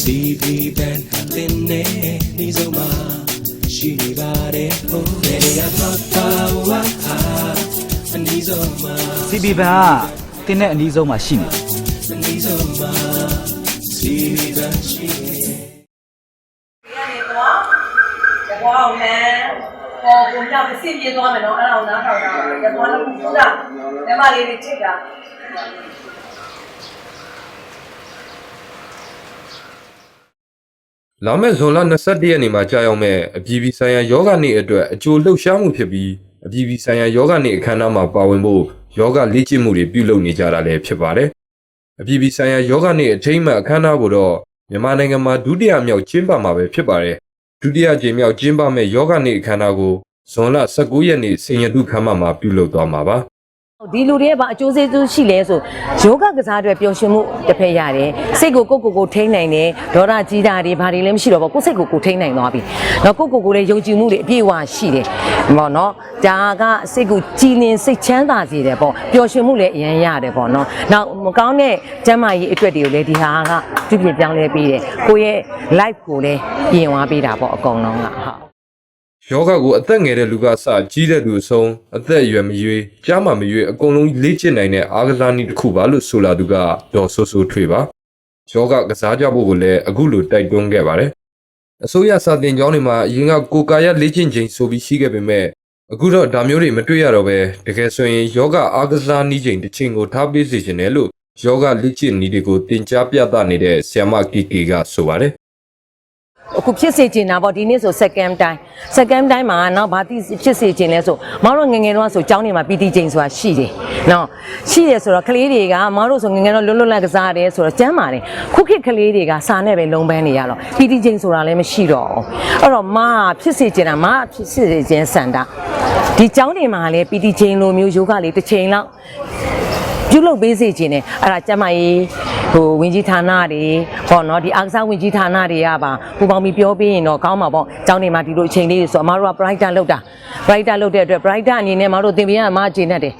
CB band တင်နေဒီဆုံးမှာရှိနေပါတယ်ဟိုဘယ်နေရာတော့ပါဝါဟာအနီးဆုံးမှာ CB ဘန်ကတင်းတဲ့အနီးဆုံးမှာရှိနေတယ်အနီးဆုံးမှာ CB band ရှိနေဒီကနေတော့တကွာအောင်လဲပေါ်ကိုညောက်အစ်စ်ပြေးသွားမယ်နော်အဲ့ဒါကိုနားထောင်တာရကွာလည်းခုကလက်မလေးတွေထိတ်တာ လာမယ့်ဇွန်လ22ရက်နေ့မှာကြာရောက်မဲ့အပြည်ပြည်ဆိုင်ရာယောဂနေ့အတွက်အကျိုးလှုပ်ရှားမှုဖြစ်ပြီးအပြည်ပြည်ဆိုင်ရာယောဂနေ့အခမ်းအနားမှာပါဝင်ဖို့ယောဂလေ့ကျင့်မှုတွေပြုလုပ်နေကြတာလည်းဖြစ်ပါတယ်။အပြည်ပြည်ဆိုင်ရာယောဂနေ့အထိမ်းအမှတ်အခမ်းအနားကိုတော့မြန်မာနိုင်ငံမှာဒုတိယမြောက်ကျင်းပမှာပဲဖြစ်ပါတယ်။ဒုတိယကြိမ်မြောက်ကျင်းပမဲ့ယောဂနေ့အခမ်းအနားကိုဇွန်လ19ရက်နေ့စင်ရတုခမ်းမမှာပြုလုပ်သွားမှာပါ။ ဒီလူတွေကဘာအကျိုးကျေးဇူးရှိလဲဆိုယောဂကစားအတွက်ပျော်ရွှင်မှုတစ်ဖက်ရတယ်စိတ်ကိုကိုယ့်ကိုယ်ကိုထိန်းနိုင်တယ်ဒေါသကြီးတာတွေဘာတွေလည်းမရှိတော့ဘူးကိုယ်စိတ်ကိုကိုယ်ထိန်းနိုင်သွားပြီတော့ကိုယ့်ကိုယ်ကိုယ်လည်းယုံကြည်မှုတွေအပြည့်အဝရှိတယ်ပေါ့နော်ဒါကစိတ်ကိုကြည်လင်စိတ်ချမ်းသာစေတယ်ပေါ့ပျော်ရွှင်မှုလည်းအရင်ရတယ်ပေါ့နော်နောက်မကောင်းတဲ့ကျန်းမာရေးအတွက်တွေကိုလည်းဒီဟာကသူပြပြောင်းလဲပေးတယ်ကိုယ့်ရဲ့ life ကိုလည်းပြင်သွားပေးတာပေါ့အကုန်လုံးကဟုတ် ယောဂကိုအသက်ငယ်တဲ့လူကစကြီးတဲ့သူအဆုံးအသက်အရွယ်မရွေးကြားမှမရွေးအကုန်လုံးလေ့ကျင့်နိုင်တဲ့အားကစားနည်းတစ်ခုပါလို့ဆိုလာသူကဒေါ်ဆိုးဆိုးထွေပါယောဂကစားကြဖို့ကိုလည်းအခုလိုတိုက်တွန်းခဲ့ပါတယ်အစိုးရစာတင်ကျောင်းတွေမှာအရင်ကကိုယ်ကာယလေ့ကျင့်ခြင်းဆိုပြီးရှိခဲ့ပေမဲ့အခုတော့ဒါမျိုးတွေမတွေ့ရတော့ပဲတကယ်ဆိုရင်ယောဂအားကစားနည်းချိန်တစ်ချိန်ကိုထားပေးစေချင်တယ်လို့ယောဂလေ့ကျင့်နည်းတွေကိုသင်ကြားပြသနေတဲ့ဆ iam မကီကီကဆိုပါတယ် အခုဖြစ်စေချင်တာပေါ့ဒီနေ့ဆို second time second time မှာနော်ဘာတိဖြစ်စေချင်လဲဆိုမတို့ငယ်ငယ်တော့ဆိုကျောင်းနေမှာ PT ချိန်ဆိုတာရှိတယ်နော်ရှိတယ်ဆိုတော့ကလေးတွေကမတို့ဆိုငယ်ငယ်တော့လွတ်လွတ်လပ်ကစားတယ်ဆိုတော့ကျမ်းပါတယ်ခုခေတ်ကလေးတွေကစာနဲ့ပဲလုံးပန်းနေရတော့ PT ချိန်ဆိုတာလည်းမရှိတော့ဘူးအဲ့တော့မဖြစ်စေချင်တာမဖြစ်စေချင်စန္ဒဒီကျောင်းနေမှာလည်း PT ချိန်လိုမျိုးယောဂလေးတစ်ချိန်လောက် ပြုလုပ်ပေးစေခြင်းနဲ့အဲ့ဒါကျမကြီးဟိုဝင်ကြီးဌာနတွေပေါ့နော်ဒီအာကစားဝင်ကြီးဌာနတွေကပါပူပေါင်းပြီးပြောပေးရင်တော့ကောင်းမှာပေါ့ကျောင်းနေမှာဒီလိုအချိန်လေးတွေဆိုအမတို့က brighter လောက်တာ brighter လောက်တဲ့အတွက် brighter အနေနဲ့မတို့သင်ပေးရမှာကျင့်တတ်တယ်